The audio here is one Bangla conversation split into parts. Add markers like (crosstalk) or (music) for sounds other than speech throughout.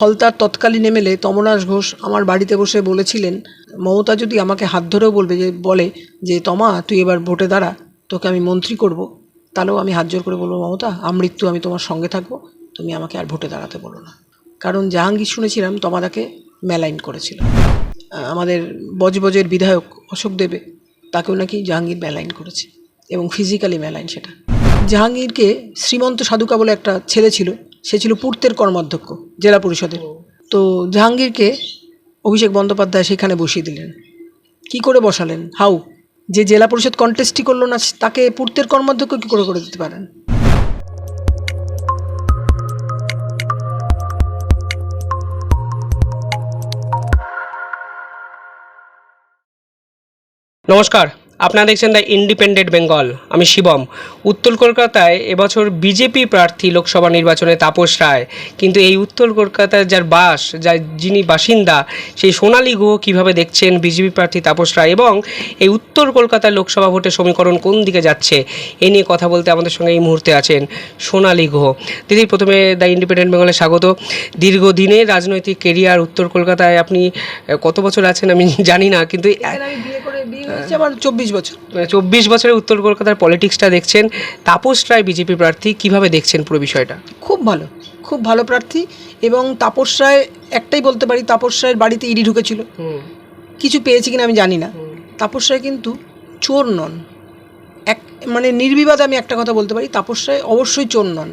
ফলতার তৎকালীন এমএলএ তমরাজ ঘোষ আমার বাড়িতে বসে বলেছিলেন, মমতা যদি আমাকে হাত ধরেও বলবে যে, বলে যে, তমা, তুই এবার ভোটে দাঁড়া, তোকে আমি মন্ত্রী করব তাহলেও আমি হাত জোর করে বলব, মমতা আমৃত্যু আমি তোমার সঙ্গে থাকব, তুমি আমাকে আর ভোটে দাঁড়াতে বলো না কারণ জাহাঙ্গীর শুনেছিলাম তমাদাকে মেলাইন করেছিল। আমাদের বজবজের বিধায়ক অশোক দেবে, তাকেও নাকি জাহাঙ্গীর মেলাইন করেছে, এবং ফিজিক্যালি মেলাইন সেটা। জাহাঙ্গীরকে শ্রীমন্ত সাধুকা বলে একটা ছেলে ছিল সে ছিল পূর্তের কর্মাধ্যক্ষ, জেলা পরিষদের। তো জাহাঙ্গীরকে অভিষেক বন্দ্যোপাধ্যায় সেখানে বসিয়ে দিলেন। কি করে বসালেন? হাউ? যে জেলা পরিষদ কন্টেস্টই করল না, তাকে পূর্তের কর্মাধ্যক্ষ কী করে করে দিতে পারেন? নমস্কার। আপনারা দেখছেন দ্য ইন্ডিপেন্ডেন্ট বেঙ্গল, আমি শিবম। উত্তর কলকাতায় এবছর বিজেপি প্রার্থী লোকসভা নির্বাচনে তাপস রায়। কিন্তু এই উত্তর কলকাতার যার বাস, যার যিনি বাসিন্দা, সেই সোনালী গুহ কীভাবে দেখছেন বিজেপি প্রার্থী তাপস রায় এবং এই উত্তর কলকাতার লোকসভা ভোটের সমীকরণ কোন দিকে যাচ্ছে? এ নিয়ে কথা বলতে আমাদের সঙ্গে এই মুহূর্তে আছেন সোনালী গুহ। দিদি, প্রথমে দ্য ইন্ডিপেন্ডেন্ট বেঙ্গলে স্বাগত। দীর্ঘদিনের রাজনৈতিক কেরিয়ার উত্তর কলকাতায় আপনি কত বছর আছেন আমি জানি না, কিন্তু চব্বিশ বছর? চব্বিশ বছরের উত্তর কলকাতার পলিটিক্সটা দেখছেন তাপস রায় বিজেপি প্রার্থী কীভাবে দেখছেন পুরো বিষয়টা? খুব ভালো খুব ভালো প্রার্থী এবং তাপস রায় একটাই বলতে পারি তাপস রায়ের বাড়িতে ইডি ঢুকেছিল। কিছু পেয়েছে কিনা আমি জানি না। তাপস রায় কিন্তু চোর নন। এক মানে নির্বিবাদে আমি একটা কথা বলতে পারি তাপস রায় অবশ্যই চোর নন।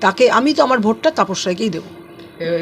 তাকে আমি তো আমার ভোটটা তাপস রায়কেই দেবো।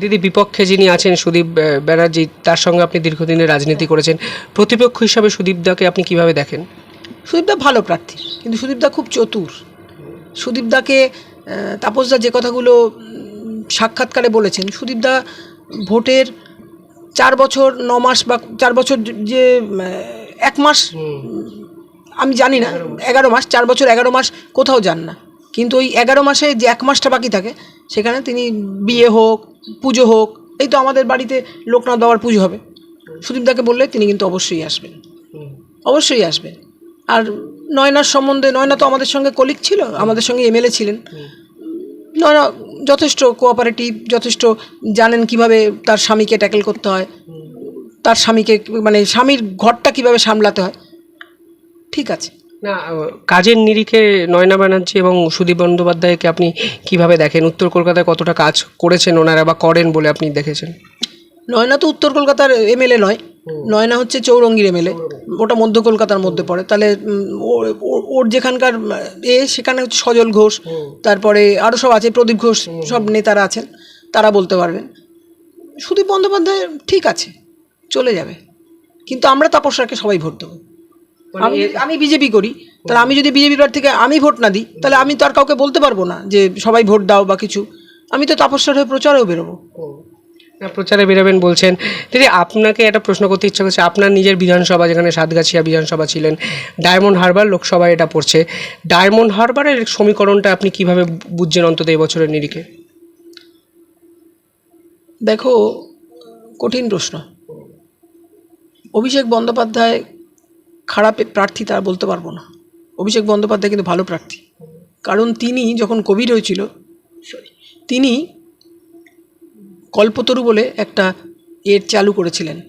দিদি বিপক্ষে যিনি আছেন সুদীপ ব্যানার্জি তার সঙ্গে আপনি দীর্ঘদিনের রাজনীতি করেছেন। প্রতিপক্ষ হিসাবে সুদীপদাকে আপনি কীভাবে দেখেন? সুদীপদা ভালো প্রার্থী কিন্তু সুদীপদা খুব চতুর। সুদীপদাকে তাপসদা যে কথাগুলো সাক্ষাৎকারে বলেছেন সুদীপদা ভোটের চার বছর ন মাস বা চার বছর যে এক মাস আমি জানি না এগারো মাস চার বছর এগারো মাস কোথাও যান না। কিন্তু ওই এগারো মাসে যে এক মাসটা বাকি থাকে সেখানে তিনি বিয়ে হোক পুজো হোক এই তো আমাদের বাড়িতে লোকনাথ বাবার পুজো হবে। সুদীপদাকে বললে তিনি কিন্তু অবশ্যই আসবেন। অবশ্যই আসবেন। আর নয়নার সম্বন্ধে নয়না তো আমাদের সঙ্গে কলিগ ছিল আমাদের সঙ্গে এমএলএ ছিলেন। নয়না যথেষ্ট কোঅপারেটিভ যথেষ্ট জানেন কীভাবে তার স্বামীকে ট্যাকেল করতে হয়। তার স্বামীকে মানে স্বামীর ঘরটা কীভাবে সামলাতে হয়। ঠিক আছে। না কাজের নিরিখে নয়না ব্যানার্জি এবং সুদীপ বন্দ্যোপাধ্যায়কে আপনি কীভাবে দেখেন? উত্তর কলকাতায় কতটা কাজ করেছেন ওনারা বা করেন বলে আপনি দেখেছেন? নয়না তো উত্তর কলকাতার এমএলএ নয়। নয়না হচ্ছে চৌরঙ্গির এমএলএ। ওটা মধ্য কলকাতার মধ্যে পড়ে। তাহলে ওর যেখানকার এ সেখানে হচ্ছে সজল ঘোষ তারপরে আরও সব আছে প্রদীপ ঘোষ সব নেতারা আছেন তারা বলতে পারবেন। সুদীপ বন্দ্যোপাধ্যায় ঠিক আছে চলে যাবে। কিন্তু আমরা তাপসরাকে সবাই ভোট দেবো। আমি আমি বিজেপি করি। তাহলে আমি যদি বিজেপি প্রার্থীকে আমি ভোট না দিই তাহলে আমি তো আর কাউকে বলতে পারব না যে সবাই ভোট দাও বা কিছু। আমি তো তাপসরার হয়ে প্রচারেও বেরোবো। প্রচারে বেরোবেন বলছেন। দিদি আপনাকে একটা প্রশ্ন করতে ইচ্ছা করছে। আপনার নিজের বিধানসভা যেখানে সাতগাছিয়া বিধানসভা ছিলেন ডায়মন্ড হারবার লোকসভায় এটা পড়ছে। ডায়মন্ড হারবারের সমীকরণটা আপনি কীভাবে বুঝছেন অন্তত এই বছরের নিরিখে? দেখো কঠিন প্রশ্ন। অভিষেক বন্দ্যোপাধ্যায় খারাপ প্রার্থী তা বলতে পারব না। অভিষেক বন্দ্যোপাধ্যায় কিন্তু ভালো প্রার্থী। কারণ তিনি যখন কোভিড হয়েছিল তিনি কল্পতরু বলে একটা এর চালু করেছিলেন।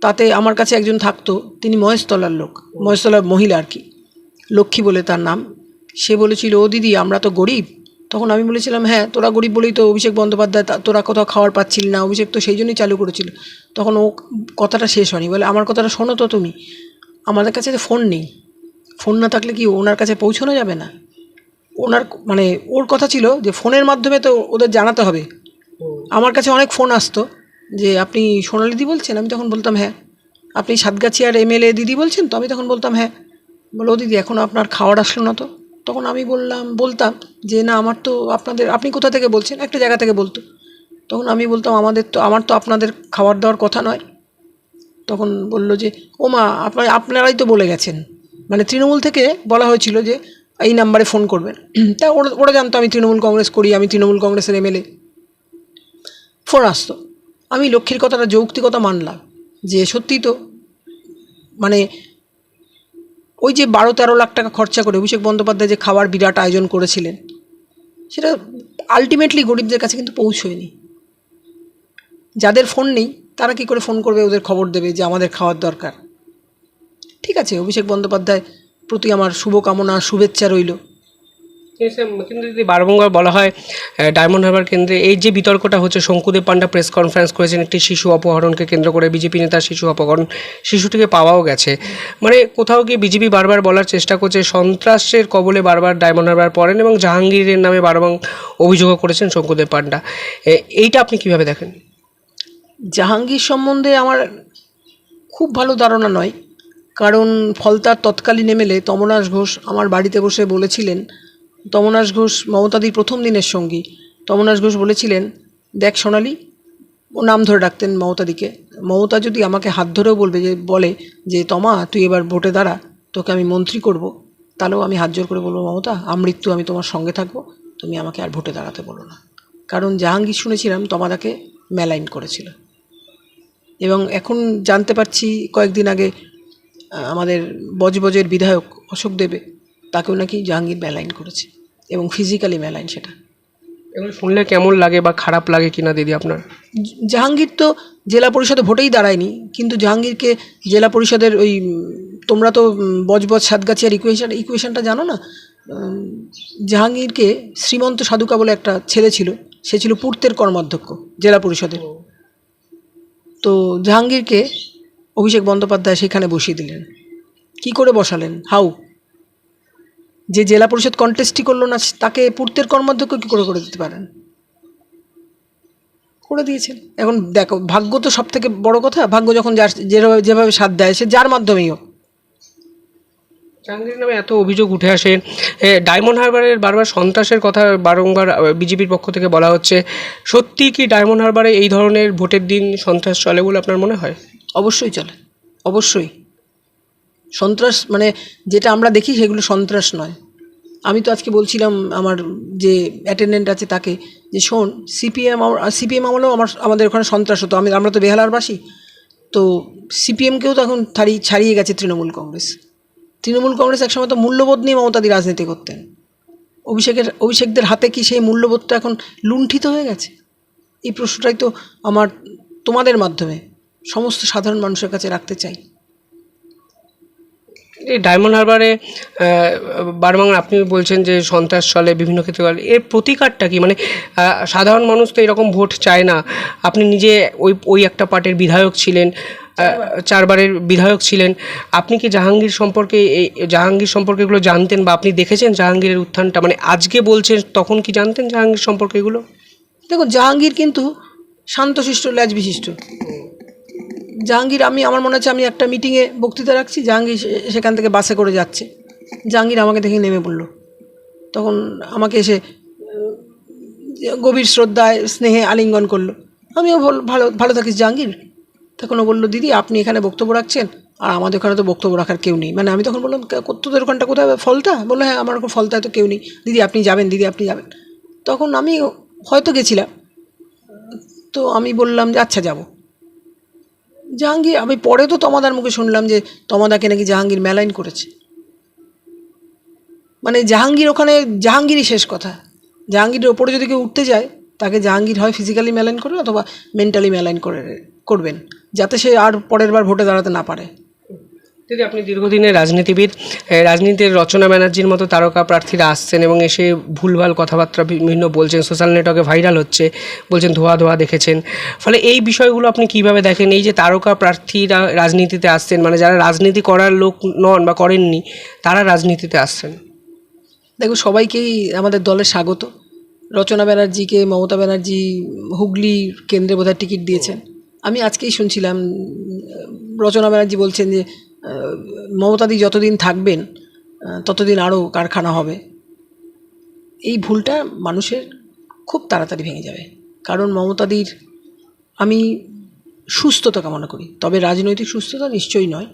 তাতে আমার কাছে একজন থাকতো, তিনি মহেশতলার লোক, মহেশতলার মহিলা আর কি। লক্ষ্মী বলে তার নাম। সে বলেছিল, ও দিদি, আমরা তো গরিব। তখন আমি বলেছিলাম হ্যাঁ তোরা গরিব বলেই তো অভিষেক বন্দ্যোপাধ্যায় তোরা কোথাও খাওয়ার পাচ্ছিলি না, অভিষেক তো সেই জন্যই চালু করেছিল। তখন ও কথাটা শেষ হয়নি। বলে, আমার কথাটা শোনো তো তুমি। আমাদের কাছে তো ফোন নেই। ফোন না থাকলে কি ওনার কাছে পৌঁছানো যাবে না? ওনার মানে ওর কথা ছিল যে ফোনের মাধ্যমে তো ওদের জানাতে হবে। আমার কাছে অনেক ফোন আসতো যে আপনি সোনালিদি বলছেন? আমি তখন বলতাম হ্যাঁ। আপনি সাতগাছিয়ার এমএলএ দিদি বলছেন তো? আমি তখন বলতাম হ্যাঁ। বলো "ও দিদি এখনও আপনার খাওয়ার আসলো না তো? তখন আমি বললাম বলতাম যে না আমার তো আপনাদের আপনি কোথা থেকে বলছেন? একটা জায়গা থেকে বলতো। তখন আমি বলতাম আমাদের তো আমার তো আপনাদের খাবার দেওয়ার কথা নয়। তখন বলল যে, ও মা, আপনার, আপনারাই তো বলে গেছেন। মানে তৃণমূল থেকে বলা হয়েছিল যে, এই নাম্বারে ফোন করবেন। (clears throat) তা ওরা ওরা জানতো, আমি তৃণমূল কংগ্রেস করি, আমি তৃণমূল কংগ্রেসের এমএলএ। ফোন আসতো। আমি লক্ষ্মীর কথাটা, যৌক্তিকতা মানলাম যে সত্যি তো মানে ওই যে বারো তেরো লাখ টাকা খরচা করে অভিষেক বন্দ্যোপাধ্যায় যে খাবার বিরাট আয়োজন করেছিলেন, সেটা আলটিমেটলি গরিবদের কাছে কিন্তু পৌঁছয়নি। যাদের ফোন নেই তারা কি করে ফোন করবে, ওদের খবর দেবে যে আমাদের খাওয়ার দরকার? ঠিক আছে, অভিষেক বন্দ্যোপাধ্যায় প্রতি আমার শুভকামনা, শুভেচ্ছা রইল। কিন্তু যদি বারংবার বলা হয় ডায়মন্ড হারবার কেন্দ্রে এই যে বিতর্কটা হচ্ছে, শঙ্কুদেব পান্ডা প্রেস কনফারেন্স করেছেন একটি শিশু অপহরণকে কেন্দ্র করে, বিজেপি নেতার শিশু অপহরণ, শিশুটিকে পাওয়াও গেছে। মানে কোথাও গিয়ে বিজেপি বারবার বলার চেষ্টা করছে, সন্ত্রাসের কবলে বারবার ডায়মন্ড হারবার পড়েন এবং জাহাঙ্গীরের নামে বারবার অভিযোগও করেছেন শঙ্কুদেব পান্ডা এইটা আপনি কীভাবে দেখেন? জাহাঙ্গীর সম্বন্ধে আমার খুব ভালো ধারণা নয়। কারণ ফলতার তৎকালীন এমএলএ তমনাশ ঘোষ আমার বাড়িতে বসে বলেছিলেন, তমনাশ ঘোষ মমতাদির প্রথম দিনের সঙ্গী। তমনাশ ঘোষ বলেছিলেন, দেখ সোনালি নাম ধরে ডাকতেন মমতাদিকে। মমতা যদি আমাকে হাত ধরেও বলবে যে, বলে যে, তমা, তুই এবার ভোটে দাঁড়া, তোকে আমি মন্ত্রী করব, তাহলেও আমি হাত জোর করে বলব, মমতা আমৃত্যু আমি তোমার সঙ্গে থাকব, তুমি আমাকে আর ভোটে দাঁড়াতে বলো না। কারণ জাহাঙ্গীর শুনেছিলাম তমাদাকে মেলাইন করেছিল। এবং এখন জানতে পারছি কয়েকদিন আগে আমাদের বজবজের বিধায়ক অশোক দেবে তাকেও নাকি জাহাঙ্গীর মেলাইন করেছে এবং ফিজিক্যালি মেলাইন সেটা। এগুলো শুনলে কেমন লাগে বা খারাপ লাগে কিনা দিদি আপনার? জাহাঙ্গীর তো জেলা পরিষদে ভোটেই দাঁড়ায়নি কিন্তু জাহাঙ্গীরকে জেলা পরিষদের ওই তোমরা তো বজবজ সাতগাছিয়ার ইকুয়েশন ইকুয়েশনটা জানো না? জাহাঙ্গীরকে শ্রীমন্ত সাধুকা বলে একটা ছেলে ছিল সে ছিল পূর্তের কর্মাধ্যক্ষ জেলা পরিষদের। তো জাহাঙ্গীরকে অভিষেক বন্দ্যোপাধ্যায় সেখানে বসিয়ে দিলেন। কি করে বসালেন? হাউ? যে জেলা পরিষদ কন্টেস্টই করল না, তাকে পূর্তের কর্মাধ্যক্ষ কী করে করে দিতে পারেন? করে দিয়েছেন। এখন দেখো, ভাগ্য তো সব থেকে বড় কথা। ভাগ্য যখন যার যেভাবে যেভাবে সাথ দেয়, সে যার মাধ্যমেই হোক। জাহাঙ্গীর নামে এত অভিযোগ উঠে আসে। ডায়মন্ড হারবারের বারবার সন্ত্রাসের কথা বারংবার বিজেপির পক্ষ থেকে বলা হচ্ছে। সত্যি কি ডায়মন্ড হারবারে এই ধরনের ভোটের দিন সন্ত্রাস চলে বলে আপনার মনে হয়? অবশ্যই চলে। অবশ্যই। সন্ত্রাস মানে যেটা আমরা দেখি সেগুলো সন্ত্রাস নয়। আমি তো আজকে বলছিলাম আমার যে অ্যাটেন্ডেন্ট আছে তাকে যে শোন, সিপিএম সিপিএম আমলেও আমার, আমাদের ওখানে সন্ত্রাস হতো। আমি, আমরা তো বেহালার বাসী তো সিপিএমকেও তো এখন ছাড়িয়ে গেছে তৃণমূল কংগ্রেস। তৃণমূল কংগ্রেস একসময় তো মূল্যবোধ নিয়ে মমতাদি রাজনীতি করতেন। অভিষেকের, অভিষেকদের হাতে কি সেই মূল্যবোধটা এখন লুণ্ঠিত হয়ে গেছে? এই প্রশ্নটাই তো আমার তোমাদের মাধ্যমে, সমস্ত সাধারণ মানুষের কাছে রাখতে চাই। ডায়মন্ড হারবারে বারবার আপনি বলছেন যে সন্ত্রাস চলে বিভিন্ন ক্ষেত্রে। এর প্রতিকারটা কি? মানে সাধারণ মানুষ তো এরকম ভোট চায় না। আপনি নিজে ওই ওই একটা পার্টির বিধায়ক ছিলেন চারবারের বিধায়ক ছিলেন। আপনি কি জাহাঙ্গীর সম্পর্কে এই জাহাঙ্গীর সম্পর্কে এগুলো জানতেন বা আপনি দেখেছেন জাহাঙ্গীরের উত্থানটা? মানে আজকে বলছেন, তখন কি জানতেন জাহাঙ্গীর সম্পর্কে এগুলো? দেখুন, জাহাঙ্গীর কিন্তু শান্তশিষ্ট ল্যাজ বিশিষ্ট জাহাঙ্গীর, আমি, আমার মনে হচ্ছে আমি একটা মিটিংয়ে বক্তৃতা রাখছি, জাহাঙ্গীর সেখান থেকে বাসে করে যাচ্ছে। জাহাঙ্গীর আমাকে দেখে নেমে পড়ল। তখন আমাকে এসে গভীর শ্রদ্ধায়, স্নেহে আলিঙ্গন করল। আমিও বল, ভালো ভালো থাকিস জাহাঙ্গীর। তখন ও বলল, দিদি, আপনি এখানে বক্তব্য রাখছেন? আর আমাদের ওখানে তো বক্তব্য রাখার কেউ নেই। মানে আমি তখন বললাম, "কে- তোদের ওখানটা কোথায় ফলতা বলল হ্যাঁ আমার ওখানে ফলতায় তো কেউ নেই। দিদি, আপনি যাবেন, দিদি, আপনি যাবেন। তখন আমি হয়তো গেছিলাম। তো আমি বললাম যে আচ্ছা যাব। জাহাঙ্গীর, আমি পরে তো তমাদার মুখে শুনলাম যে তমাদাকে নাকি জাহাঙ্গীর মেলাইন করেছে। মানে জাহাঙ্গীর ওখানে, জাহাঙ্গীরই শেষ কথা। জাহাঙ্গীরের ওপরে যদি কেউ উঠতে যায়, তাকে জাহাঙ্গীর হয় ফিজিক্যালি মেলাইন করবে অথবা মেন্টালি মেলাইন করে, করবেন, যাতে সে আর পরের বার ভোটে দাঁড়াতে না পারে। দিদি আপনি দীর্ঘদিনের রাজনীতিবিদ রাজনীতির রচনা ব্যানার্জির মতো তারকা প্রার্থীরা আসছেন এবং এসে ভুলভাল কথাবার্তা বিভিন্ন বলছেন সোশ্যাল নেটওয়ার্কে ভাইরাল হচ্ছে, বলছেন ধোয়া ধোয়া দেখেছেন, ফলে এই বিষয়গুলো আপনি কীভাবে দেখেন? এই যে তারকা প্রার্থীরা রাজনীতিতে আসছেন মানে যারা রাজনীতি করার লোক নন বা করেননি, তারা রাজনীতিতে আসছেন? দেখো সবাইকেই আমাদের দলে স্বাগত। রচনা ব্যানার্জিকে, মমতা ব্যানার্জি, হুগলি কেন্দ্রে বোধহয় টিকিট দিয়েছেন। আমি আজকেই শুনছিলাম, রচনা ব্যানার্জি বলছেন যে মমতাদি যতদিন থাকবেন ততদিন আরও কারখানা হবে। এই ভুলটা মানুষের খুব তাড়াতাড়ি ভেঙে যাবে। কারণ মমতাদির আমি সুস্থতা কামনা করি। তবে রাজনৈতিক সুস্থতা নিশ্চয়ই নয়।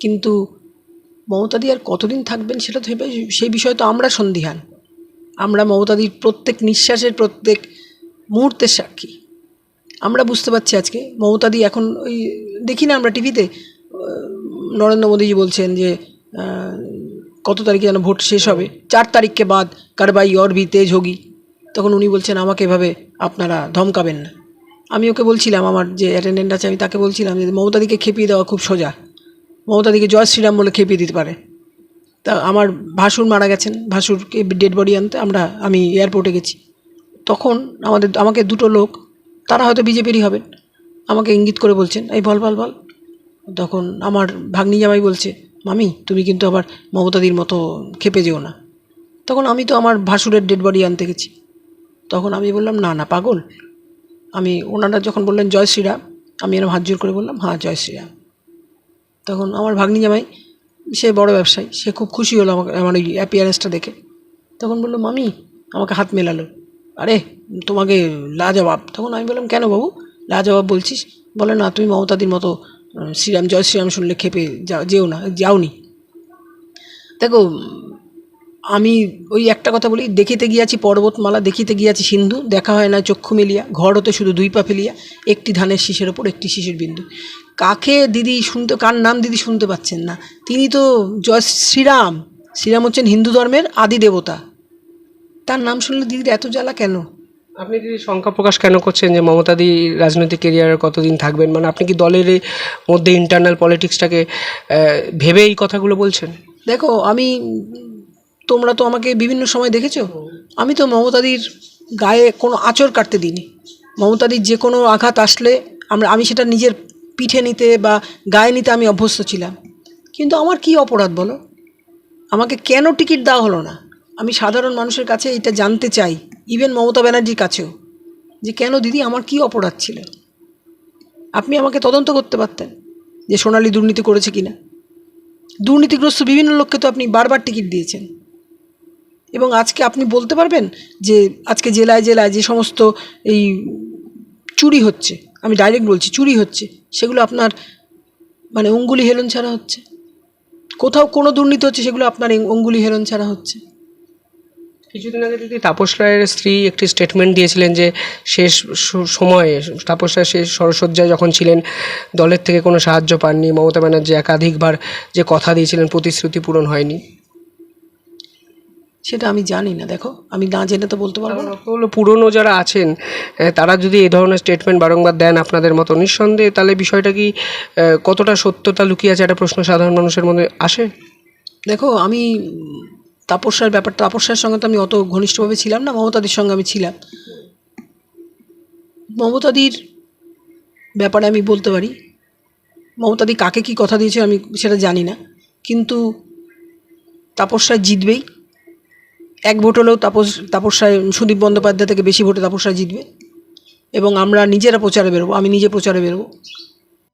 কিন্তু মমতাদি আর কতদিন থাকবেন সেটা ভেবে সেই বিষয়ে তো আমরা সন্দিহান। আমরা মমতাদির প্রত্যেক নিঃশ্বাসের প্রত্যেক মুহূর্তের সাক্ষী। আমরা বুঝতে পারছি আজকে মমতাদি এখন ওই দেখি না আমরা টিভিতে নরেন্দ্র মোদীজি বলছেন যে কত তারিখে যেন ভোট শেষ হবে? চার তারিখকে বাদ কারবাই অর ভি তেজ হোগি। তখন উনি বলছেন, আমাকে এভাবে আপনারা ধমকাবেন না। আমি ওকে বলছিলাম, আমার যে অ্যাটেন্ডেন্ট আছে, আমি তাকে বলছিলাম যে মমতাদিকে খেপিয়ে দেওয়া খুব সোজা। মমতাদিকে জয় শ্রীরাম বলে খেপিয়ে দিতে পারে। তা আমার ভাসুর মারা গেছেন, ভাসুরকে ডেড বডি আনতে আমরা, আমি এয়ারপোর্টে গেছি। তখন আমাদের, আমাকে দুটো লোক, তারা হয়তো বিজেপিরই হবেন। আমাকে ইঙ্গিত করে বলছেন, এই বল বল বল। তখন আমার ভাগ্নি জামাই বলছে, মামি, তুমি কিন্তু আবার মমতাদির মতো খেপে যেও না। তখন আমি তো আমার ভাসুরের ডেড বডি আনতে গেছি। তখন আমি বললাম, না না, পাগল। আমি ওনারা যখন বললেন, জয় শ্রীরাম, আমি এরকম হাত জোর করে বললাম হ্যাঁ জয় শ্রীরাম। তখন আমার ভাগ্নি জামাই, সে বড় ব্যবসায়ী, সে খুব খুশি হলো আমাকে, আমার ওই অ্যাপিয়ারেন্সটা দেখে। তখন বলল, মামি, আমাকে হাত মেলালো। আরে, তোমাকে লাজবাব। তখন আমি বললাম, কেন বাবু? লাজবাব বলছিস? বলে, না, তুমি মমতাদির মতো শ্রীরাম, জয় শ্রীরাম শুনলে খেপে যাও যেও না, যাওনি। দেখো, আমি ওই একটা কথা বলি, দেখিতে গিয়াছি পর্বতমালা, দেখিতে গিয়াছি সিন্ধু, দেখা হয় না চক্ষু মেলিয়া, ঘর হতে শুধু দুই পা ফেলিয়া, একটি ধানের শীষের ওপর, একটি শীষের বিন্দু। কাকে দিদি শুনতে, কার নাম দিদি শুনতে পাচ্ছেন না? তিনি তো জয় শ্রীরাম শ্রীরাম হচ্ছেন হিন্দু ধর্মের আদি দেবতা। তার নাম শুনলে দিদির এত জ্বালা কেন? আপনি যদি শঙ্কা প্রকাশ কেন করছেন যে মমতাদি রাজনৈতিক কেরিয়ারে কতদিন থাকবেন? মানে আপনি কি দলের মধ্যে ইন্টারনাল পলিটিক্সটাকে ভেবে এই কথাগুলো বলছেন? দেখো, আমি, তোমরা তো আমাকে বিভিন্ন সময় দেখেছ। আমি তো মমতাদির গায়ে কোনো আঁচড় কাটতে দিইনি। মমতাদির যে কোনো আঘাত আসলে আমরা, আমি সেটা নিজের পিঠে নিতে বা গায়ে নিতে আমি অভ্যস্ত ছিলাম। কিন্তু আমার কি অপরাধ বলো? আমাকে কেন টিকিট দেওয়া হলো না? আমি সাধারণ মানুষের কাছে এটা জানতে চাই। ইভেন মমতা ব্যানার্জির কাছেও, যে কেন দিদি আমার কি অপরাধ ছিল? আপনি আমাকে তদন্ত করতে পারতেন যে সোনালি দুর্নীতি করেছে কিনা। দুর্নীতিগ্রস্ত বিভিন্ন লোককে তো আপনি বারবার টিকিট দিয়েছেন। এবং আজকে আপনি বলতে পারবেন যে আজকে জেলায় জেলায় যে সমস্ত এই চুরি হচ্ছে, আমি ডাইরেক্ট বলছি চুরি হচ্ছে, সেগুলো আপনার মানে অঙ্গুলি হেলন ছাড়া হচ্ছে। কোথাও কোনো দুর্নীতি হচ্ছে, সেগুলো আপনার অঙ্গুলি হেলন ছাড়া হচ্ছে। কিছুদিন আগে যদি তাপস রায়ের স্ত্রী একটি স্টেটমেন্ট দিয়েছিলেন যে শেষ সময়ে তাপস রায় শেষ সরসজ্জায় যখন ছিলেন দলের থেকে কোনো সাহায্য পাননি মমতা ব্যানার্জি একাধিকবার যে কথা দিয়েছিলেন প্রতিশ্রুতি পূরণ হয়নি। সেটা আমি জানি না দেখো আমি না জেনে তো বলতে পারব না। হলো পুরনো যারা আছেন তারা যদি এই ধরনের স্টেটমেন্ট বারংবার দেন আপনাদের মতো নিঃসন্দেহে তাহলে বিষয়টা কি কতটা সত্যতা লুকিয়ে আছে? একটা প্রশ্ন সাধারণ মানুষের মধ্যে আসে? দেখো আমি তাপস্যার ব্যাপারটা তাপস্যার সঙ্গে তো আমি অত ঘনিষ্ঠভাবে ছিলাম না, মমতাদির সঙ্গে আমি ছিলাম। মমতাদির ব্যাপারে আমি বলতে পারি, মমতাদি কাকে কি কথা দিয়েছে আমি সেটা জানি না, কিন্তু তাপস্যায় জিতবেই। এক ভোট হলেও তাপস তাপস্যায় সুদীপ বন্দ্যোপাধ্যায় থেকে বেশি ভোটে তাপস্যায় জিতবে। এবং আমরা নিজেরা প্রচারে বেরোবো, আমি নিজে প্রচারে বেরোবো।